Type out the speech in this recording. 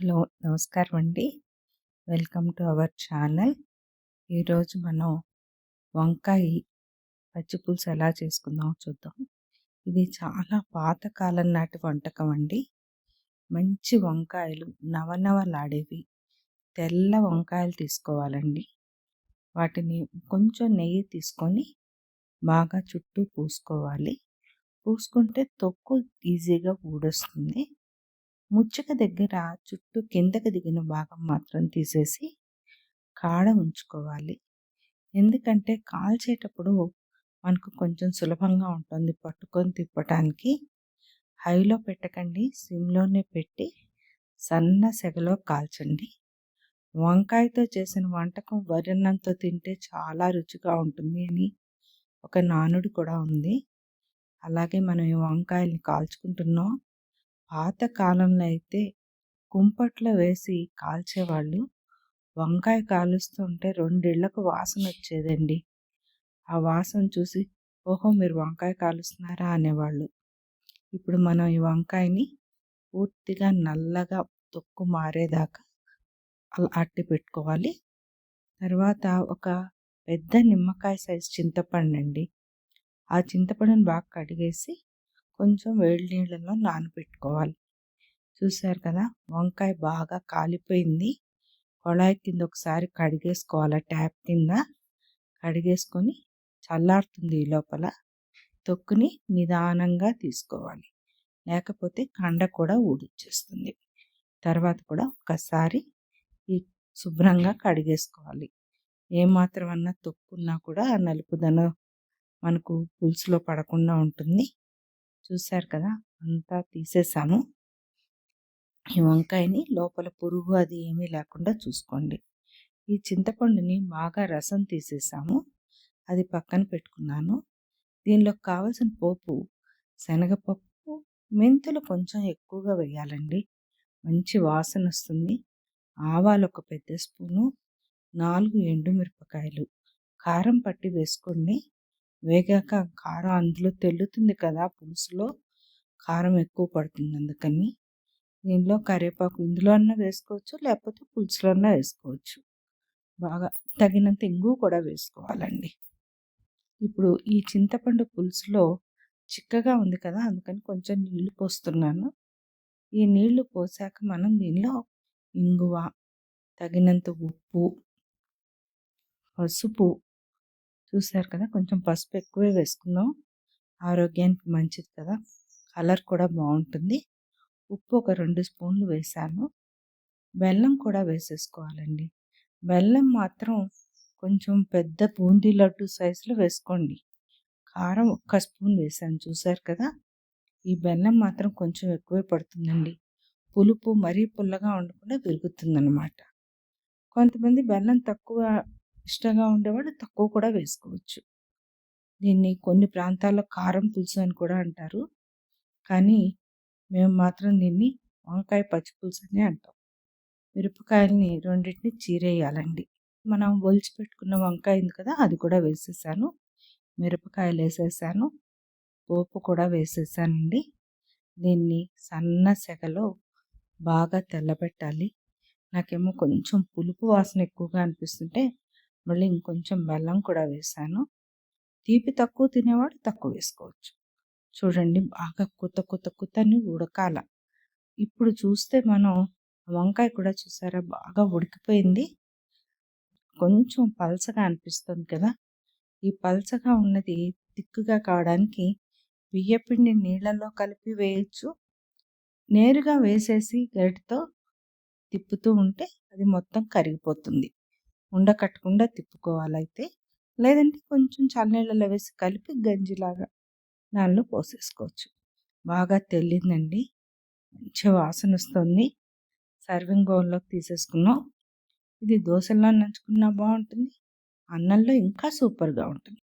Hello నమస్కారం అండి. Welcome to our channel. ఈరోజు మనం వంకాయ పచ్చి పులుసు ఎలా చేసుకుందాం చూద్దాం. ఇది చాలా పాతకాలం నాటి వంటకం అండి. మంచి వంకాయలు నవనవలాడేవి తెల్ల వంకాయలు తీసుకోవాలండి. వాటిని కొంచెం నెయ్యి తీసుకొని బాగా చుట్టూ పూసుకోవాలి. పూసుకుంటే తొక్కు ఈజీగా ఊడొస్తుంది. ముచ్చక దగ్గర చుట్టూ కిందకు దిగిన భాగం మాత్రం తీసేసి కాడ ఉంచుకోవాలి. ఎందుకంటే కాల్చేటప్పుడు మనకు కొంచెం సులభంగా ఉంటుంది పట్టుకొని తిప్పటానికి. హైలో పెట్టకండి సిమ్లోనే పెట్టి సన్న సెగలో కాల్చండి. వంకాయతో చేసిన వంటకం వరిన్నంతో తింటే చాలా రుచిగా ఉంటుంది అని ఒక నానుడు కూడా ఉంది. అలాగే మనం ఈ వంకాయల్ని కాల్చుకుంటున్నాం. పాత కాలంలో అయితే కుంపట్లో వేసి కాల్చేవాళ్ళు. వంకాయ కాలుస్తుంటే రెండేళ్ళకు వాసన వచ్చేదండి. ఆ వాసన చూసి ఓహో మీరు వంకాయ కాలుస్తున్నారా? అనేవాళ్ళు. ఇప్పుడు మనం ఈ వంకాయని పూర్తిగా నల్లగా తొక్కు మారేదాకా అలా అట్టి పెట్టుకోవాలి. తర్వాత ఒక పెద్ద నిమ్మకాయ సైజ్ చింతపండు అండి ఆ చింతపండుని బాగా కడిగేసి కొంచెం వేడి నీళ్ళలో నానబెట్టుకోవాలి. చూసారు కదా? వంకాయ బాగా కాలిపోయింది. కొళాయి కింద ఒకసారి కడిగేసుకోవాలి? ట్యాప్ కింద కడిగేసుకొని చల్లారుతుంది ఈ లోపల. తొక్కుని నిదానంగా తీసుకోవాలి. లేకపోతే కండ కూడా ఊడిచ్చేస్తుంది. తర్వాత కూడా ఒకసారి ఈ శుభ్రంగా కడిగేసుకోవాలి. ఏమాత్రమన్నా తొక్కున్నా కూడా నలుపుదనం మనకు పులుసులో పడకుండా ఉంటుంది. చూశారు కదా! అంతా తీసేసాము. ఈ వంకాయని లోపల పురుగు అది ఏమీ లేకుండా చూసుకోండి. ఈ చింతపండుని బాగా రసం తీసేసాము. అది పక్కన పెట్టుకున్నాను. దీనిలో కావలసిన పోపు శనగపప్పు మెంతులు కొంచెం ఎక్కువగా వేయాలండి. మంచి వాసన వస్తుంది. ఆవాలు ఒక పెద్ద స్పూను నాలుగు ఎండుమిరపకాయలు. కారం పట్టి వేసుకోండి. వేగాక కారం అందులో తెల్లుతుంది కదా పులుసులో. కారం ఎక్కువ పడుతుంది అందుకని. దీనిలో కరివేపాకు ఇందులో అన్నా వేసుకోవచ్చు లేకపోతే పులుసులో అన్నా వేసుకోవచ్చు. బాగా తగినంత ఇంగు కూడా వేసుకోవాలండి. ఇప్పుడు ఈ చింతపండు పులుసులో చిక్కగా ఉంది కదా అందుకని కొంచెం నీళ్ళు పోస్తున్నాను. ఈ నీళ్ళు పోసాక మనం దీనిలో ఇంగువ తగినంత ఉప్పు పసుపు చూసారు కదా కొంచెం పసుపు ఎక్కువే వేసుకుందాం. ఆరోగ్యానికి మంచిది కదా. కలర్ కూడా బాగుంటుంది. ఉప్పు ఒక రెండు స్పూన్లు వేసాను. బెల్లం కూడా వేసేసుకోవాలండి. బెల్లం మాత్రం కొంచెం పెద్ద బూందీ లడ్డు సైజులో వేసుకోండి. కారం ఒక్క స్పూన్ వేసాను చూసారు కదా. ఈ బెల్లం మాత్రం కొంచెం ఎక్కువే పడుతుందండి. పులుపు మరీ పుల్లగా ఉండకుండా పెరుగుతుందన్నమాట కొంతమంది బెల్లం తక్కువ ఇష్టంగా ఉండేవాళ్ళు తక్కువ కూడా వేసుకోవచ్చు. దీన్ని కొన్ని ప్రాంతాల్లో కారం పులుసు అని కూడా అంటారు. కానీ మేము మాత్రం దీన్ని వంకాయ పచ్చి పులుసు అని అంటాం. మిరపకాయలని రెండింటిని చీరేయాలండి. మనం ఒలిచి పెట్టుకున్న వంకాయ ఉంది కదా అది కూడా వేసేసాను. మిరపకాయలు వేసేసాను. పోపు కూడా వేసేసానండి. దీన్ని సన్న సెగలో బాగా తెల్లబెట్టాలి. నాకేమో కొంచెం పులుపు వాసన ఎక్కువగా అనిపిస్తుంటే మళ్ళీ ఇంకొంచెం బెల్లం కూడా వేసాను. తీపి తక్కువ తినేవాడు తక్కువ వేసుకోవచ్చు. చూడండి బాగా కొత్త కొత్త కొత్తని ఉడకాల. ఇప్పుడు చూస్తే మనం వంకాయ కూడా చూసారా బాగా ఉడికిపోయింది. కొంచెం పలసగా అనిపిస్తుంది కదా. ఈ పలసగా ఉన్నది తిక్కుగా కావడానికి బియ్యపిండి నీళ్ళల్లో కలిపి వేయచ్చు. నేరుగా వేసేసి గరిటతో తిప్పుతూ ఉంటే అది మొత్తం కరిగిపోతుంది. ఉండకట్టకుండా తిప్పుకోవాలైతే లేదంటే కొంచెం చల్లనీళ్ళలో వేసి కలిపి గంజిలాగా దానిలో పోసేసుకోవచ్చు. బాగా తెల్లిందండి. మంచి వాసన వస్తుంది. సర్వింగ్ బౌల్లోకి తీసేసుకున్నాం. ఇది దోశల్లో నంచుకున్నా బాగుంటుంది అన్నంలో ఇంకా సూపర్గా ఉంటుంది.